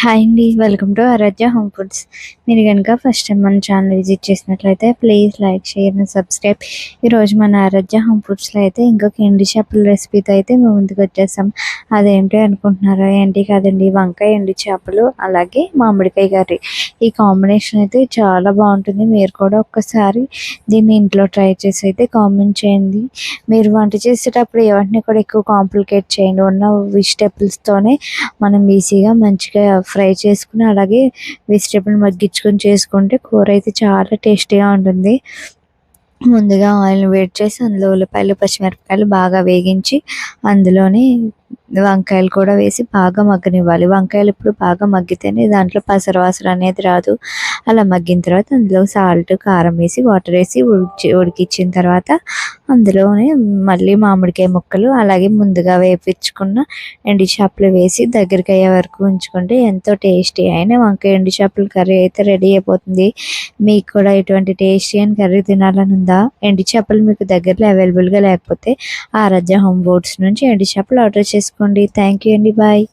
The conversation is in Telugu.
హాయ్ అండి welcome to Aaradhya home foods మీరు కనుక ఫస్ట్ టైం మన ఛానల్ విజిట్ చేసినట్లయితే please like share and subscribe ఈరోజు మన ఆరాధ్య హోమ్ ఫుడ్స్లో అయితే ఇంకొక ఎండి చేపల రెసిపీతో అయితే మేము ముందుకు వచ్చేసాం. అదేంటి అనుకుంటున్నారా ఏంటి కాదండి వంకాయ ఎండి చేపలు అలాగే మామిడికాయ కర్రీ. ఈ కాంబినేషన్ అయితే చాలా బాగుంటుంది. మీరు కూడా ఒక్కసారి దీన్ని ఇంట్లో ట్రై చేసి అయితే కామెంట్ చేయండి. మీరు వంట చేసేటప్పుడు ఎవరిని కూడా ఎక్కువ కాంప్లికేట్ చేయండి. ఉన్న వెజిటేబుల్స్తోనే మనం ఈజీగా మంచిగా ఫ్రై చేసుకుని అలాగే వెజిటేబుల్ మగ్గించుకొని చేసుకుంటే కూర అయితే చాలా టేస్టీగా ఉంటుంది. ముందుగా ఆయిల్ వేడి చేసి అందులో ఉల్లిపాయలు పచ్చిమిరపకాయలు బాగా వేగించి అందులోని వంకాయలు కూడా వేసి బాగా మగ్గనివ్వాలి. వంకాయలు ఇప్పుడు బాగా మగ్గితేనే దాంట్లో పసరవాసన అనేది రాదు. అలా మగ్గిన తర్వాత అందులో సాల్ట్ కారం వేసి వాటర్ వేసి ఉడిచి ఉడికించిన తర్వాత అందులోనే మళ్ళీ మామిడికాయ ముక్కలు అలాగే ముందుగా వేపించుకున్న ఎండి చేపలు వేసి దగ్గరికి అయ్యే వరకు ఉంచుకుంటే ఎంతో టేస్టీ అయిన వంకాయ ఎండి చేపల కర్రీ అయితే రెడీ అయిపోతుంది. మీకు కూడా ఇటువంటి టేస్టీ అయిన కర్రీ తినాలని ఉందా ఎండి చేపలు మీకు దగ్గరలో అవైలబుల్గా లేకపోతే ఆరాధ్య హోమ్ బోర్డ్స్ నుంచి ఎండి చేపలు ఆర్డర్ చేసుకోండి. థ్యాంక్ యూ అండి. బాయ్